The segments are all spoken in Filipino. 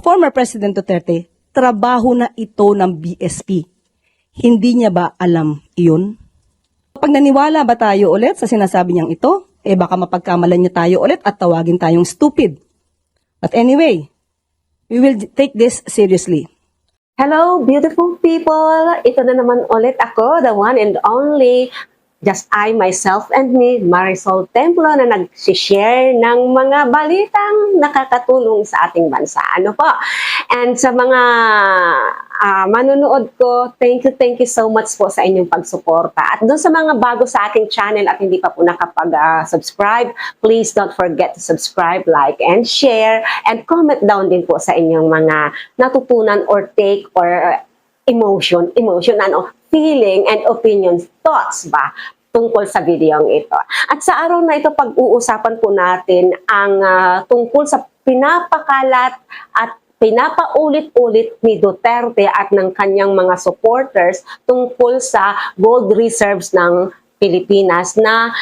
former President Duterte, trabaho na ito ng BSP. Hindi niya ba alam iyon? Pag naniwala ba tayo ulit sa sinasabi niyang ito, eh baka mapagkamalan niya tayo ulit at tawagin tayong stupid. But anyway, we will take this seriously. Hello, beautiful people! Ito na naman ulit ako, the one and only, just I, myself, and me, Marisol Templo, na nag-share ng mga balitang nakakatulong sa ating bansa. Ano po? And sa mga ah, manunood ko, thank you, thank you so much po sa inyong pagsuporta. At doon sa mga bago sa aking channel at hindi pa po nakapag-subscribe, please don't forget to subscribe, like, and share, and comment down din po sa inyong mga natutunan or take or emotion, emotion, ano, feeling and opinions, thoughts ba tungkol sa video ito. At sa araw na ito, pag-uusapan po natin ang ah, tungkol sa pinapakalat at pinapaulit-ulit ni Duterte at ng kanyang mga supporters tungkol sa gold reserves ng Pilipinas na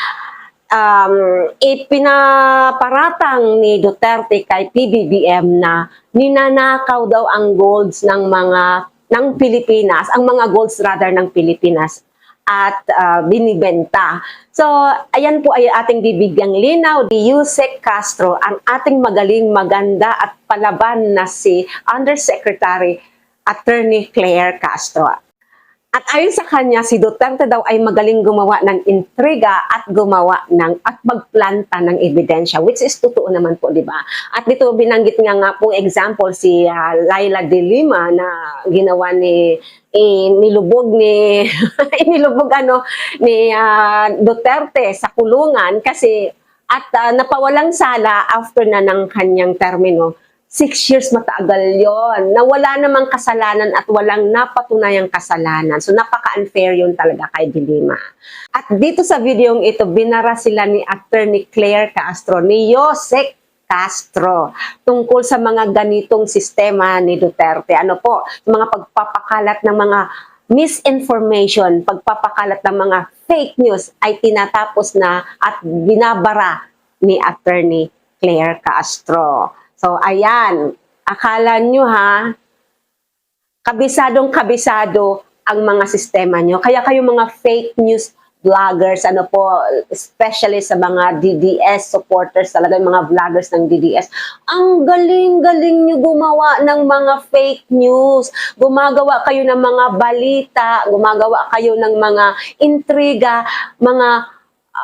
um, ipinaparatang ni Duterte kay PBBM na ninanakaw daw ang golds ng mga ng Pilipinas, ang mga golds rather ng Pilipinas at ah, binibenta. So, ayan po ay ating bibigyang linaw ni Yusek Castro, ang ating magaling, maganda at palaban na si Undersecretary Attorney Claire Castro. At ayon sa kanya, si Duterte daw ay magaling gumawa ng intriga at gumawa ng at magplanta ng ebidensya, which is totoo naman po, di ba? At dito binanggit nga nga po example si ah, Laila de Lima na ginawa ni eh, nilubog ni nilubog ano ni ah, Duterte sa kulungan kasi at ah, napawalang sala after na ng kanyang termino. Six years mataagal yon na wala namang kasalanan at walang napatunayang kasalanan. So napaka-unfair yun talaga kay Dilima. At dito sa videong ito, binara sila ni Attorney Claire Castro, ni Yosek Castro tungkol sa mga ganitong sistema ni Duterte. Ano po, mga pagpapakalat ng mga misinformation, pagpapakalat ng mga fake news ay tinatapos na at binabara ni Attorney Claire Castro. So, ayan. Akala nyo ha, kabisadong kabisado ang mga sistema nyo. Kaya kayo mga fake news vloggers, ano po, especially sa mga DDS supporters, talaga yung mga vloggers ng DDS, ang galing-galing nyo gumawa ng mga fake news. Gumagawa kayo ng mga balita, gumagawa kayo ng mga intriga, mga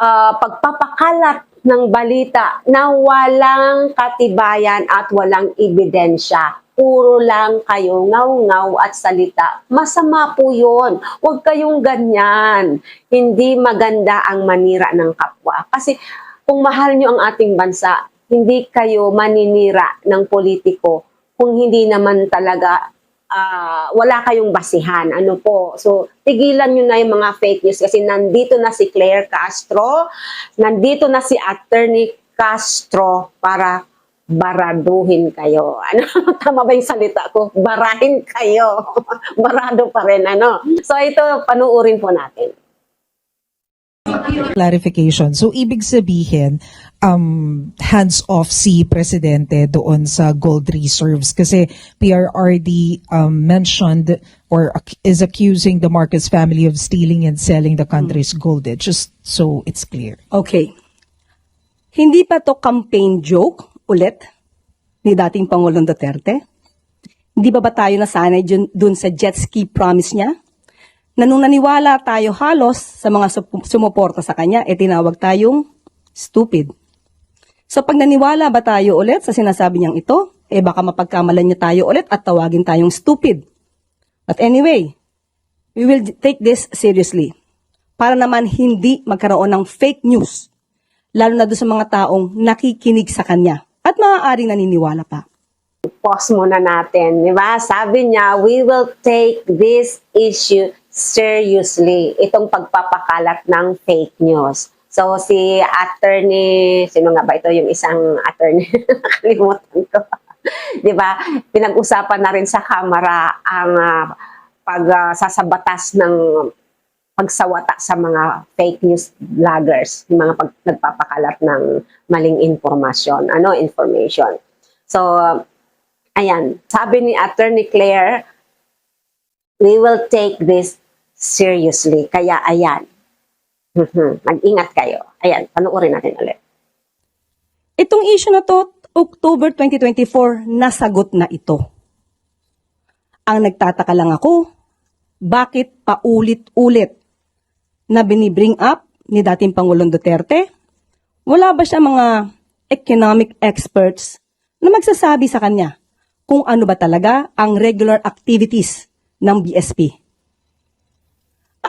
ah, pagpapakalat ng balita na walang katibayan at walang ebidensya. Puro lang kayo ngaw-ngaw at salita. Masama po yun. Huwag kayong ganyan. Hindi maganda ang manira ng kapwa. Kasi kung mahal nyo ang ating bansa, hindi kayo maninira ng politiko kung hindi naman talaga ah, wala kayong basihan. Ano po? So, tigilan nyo na yung mga fake news kasi nandito na si Claire Castro, nandito na si Attorney Castro para baraduhin kayo. Ano? Tama ba yung salita ko? Barahin kayo. Barado pa rin, ano? So, ito, panuurin po natin. Clarification. So, ibig sabihin, um, hands-off si Presidente doon sa gold reserves kasi PRRD um, mentioned or ac- is accusing the Marcos family of stealing and selling the country's gold. eh, Just so it's clear. Okay. Hindi pa to campaign joke ulit ni dating Pangulong Duterte? Hindi ba ba tayo nasanay dun, dun sa jet ski promise niya? Na nung naniwala tayo halos sa mga sumuporta sa kanya, eh tinawag tayong stupid. So pag naniwala ba tayo ulit sa sinasabi niyang ito, eh baka mapagkamalan niya tayo ulit at tawagin tayong stupid. But anyway, we will take this seriously. Para naman hindi magkaroon ng fake news lalo na doon sa mga taong nakikinig sa kanya at maaaring naniniwala pa. pause muna natin, di ba? Sabi niya, we will take this issue seriously. Itong pagpapakalat ng fake news. So, si attorney, sino nga ba ito yung isang attorney? Nakalimutan ko. di ba? Pinag-usapan na rin sa kamera ang ah, pagsasabatas ng pagsawata sa mga fake news vloggers, yung mga pag, nagpapakalat ng maling informasyon, ano, information. So, Ayan, sabi ni Attorney Claire, we will take this seriously. Kaya ayan, Mhm, mag-ingat kayo. Ayan, panuorin natin ulit. Itong issue na to, October 2024, nasagot na ito. Ang nagtataka lang ako, bakit paulit-ulit na binibring up ni dating Pangulong Duterte? Wala ba siya mga economic experts na magsasabi sa kanya kung ano ba talaga ang regular activities ng BSP?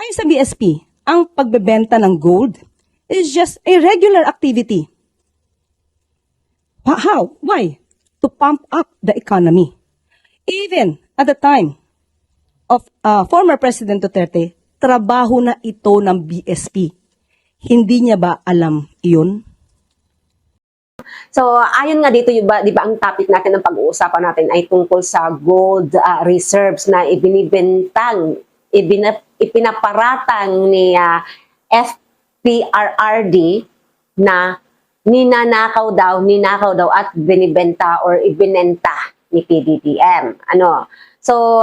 Ayon sa BSP, ang pagbebenta ng gold is just a regular activity. How? Why? To pump up the economy. Even at the time of uh, former President Duterte, trabaho na ito ng BSP. Hindi niya ba alam iyon? So, ayon nga dito, yung ba, di ba ang topic natin ng pag-uusapan natin ay tungkol sa gold ah, reserves na ibinibentang, ipinaparatang ni ah, FPRRD na ninanakaw daw, ninakaw daw at binibenta or ibinenta ni PBBM. Ano? So,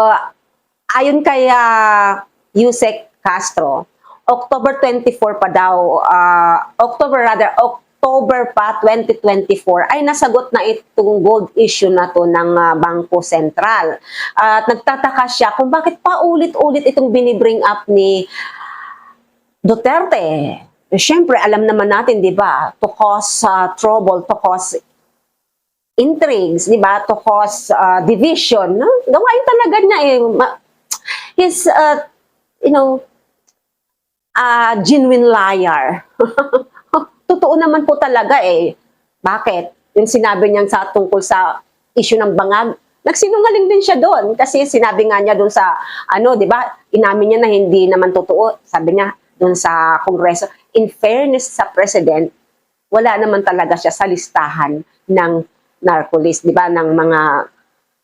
ayon kay ah, Yusek Castro, October 24 pa daw, ah, October rather, October pa 2024 ay nasagot na itong gold issue na to ng ah, Bangko Sentral. At nagtataka siya kung bakit paulit-ulit itong binibring up ni Duterte. Siyempre, alam naman natin, di ba, to cause ah, trouble, to cause intrigues, di ba, to cause ah, division. No? Gawain talaga niya eh. He's, uh, you know, a genuine liar. Totoo naman po talaga eh. Bakit? Yung sinabi niya sa tungkol sa issue ng bangag, nagsinungaling din siya doon kasi sinabi nga niya doon sa ano, 'di ba? Inamin niya na hindi naman totoo. Sabi niya doon sa kongreso, in fairness sa president, wala naman talaga siya sa listahan ng narcolis, 'di ba, ng mga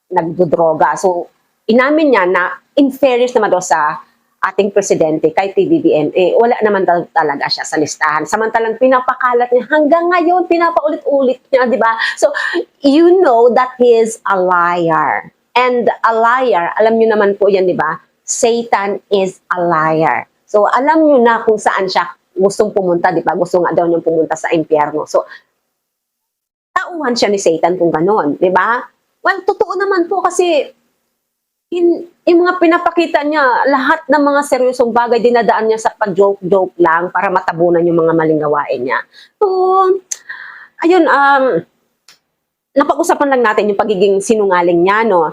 nagdodroga. So, inamin niya na in fairness naman daw sa ating presidente kay PBBM, eh, wala naman talaga siya sa listahan. Samantalang pinapakalat niya hanggang ngayon, pinapaulit-ulit niya, di ba? So, you know that he is a liar. And a liar, alam niyo naman po yan, di ba? Satan is a liar. So, alam niyo na kung saan siya gustong pumunta, di ba? Gusto nga daw niyang pumunta sa impyerno. So, tauhan siya ni Satan kung ganon, di ba? Well, totoo naman po kasi in, yung mga pinapakita niya, lahat ng mga seryosong bagay, dinadaan niya sa pag-joke-joke lang para matabunan yung mga maling gawain niya. So, ayun, um, napag-usapan lang natin yung pagiging sinungaling niya, no?